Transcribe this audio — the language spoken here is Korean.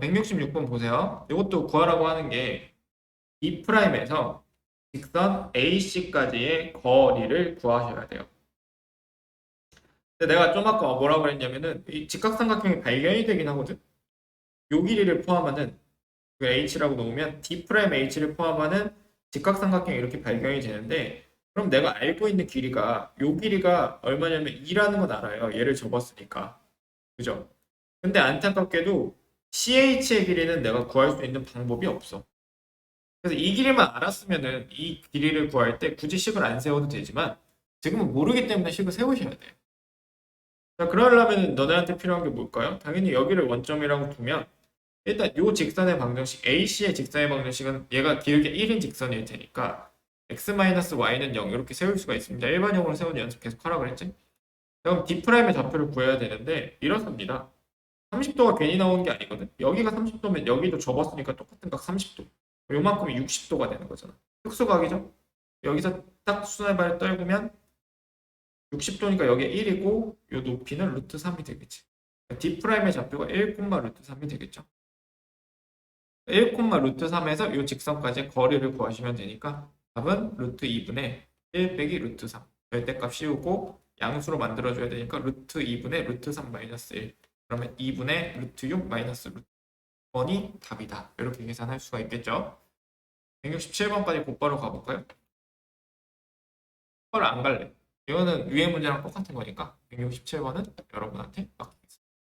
166번 보세요. 이것도 구하라고 하는 게 B'에서 직선 AC까지의 거리를 구하셔야 돼요. 근데 내가 좀 아까 뭐라고 그랬냐면은 이 직각삼각형이 발견이 되긴 하거든. 요 길이를 포함하는 그 H라고 놓으면 D'H를 포함하는 직각삼각형이 이렇게 발견이 되는데 그럼 내가 알고 있는 길이가 요 길이가 얼마냐면 2라는 건 알아요. 얘를 접었으니까. 그죠? 근데 안타깝게도 CH의 길이는 내가 구할 수 있는 방법이 없어. 그래서 이 길이만 알았으면은 이 길이를 구할 때 굳이 식을 안 세워도 되지만 지금은 모르기 때문에 식을 세우셔야 돼요. 자, 그러려면 너네한테 필요한 게 뭘까요? 당연히 여기를 원점이라고 두면 일단 요 직선의 방정식 AC의 직선의 방정식은 얘가 길게 1인 직선일 테니까 x-y는 0 이렇게 세울 수가 있습니다. 일반형으로 세우는 연습 계속 하라 그랬지? 그럼 D'의 좌표를 구해야 되는데 이렇습니다. 30도가 괜히 나오는 게 아니거든. 여기가 30도면 여기도 접었으니까 똑같은 각 30도. 요만큼이 60도가 되는 거잖아. 특수각이죠? 여기서 딱 수선의 발을 떨구면 60도니까 여기에 1이고 요 높이는 루트 3이 되겠지. D'의 좌표가 1, 루트 3이 되겠죠. 1, 루트 3에서 요 직선까지의 거리를 구하시면 되니까 답은 루트 2분의 1 빼기 루트 3. 절대값 씌우고 양수로 만들어줘야 되니까 루트 2분의 루트 3 마이너스 1. 그러면 2분의 루트 6 마이너스 루트 1이 답이다. 이렇게 계산할 수가 있겠죠. 167번까지 곧바로 가볼까요? 헐 안 갈래. 이거는 위에 문제랑 똑같은 거니까 167번은 여러분한테 맡기겠습니다.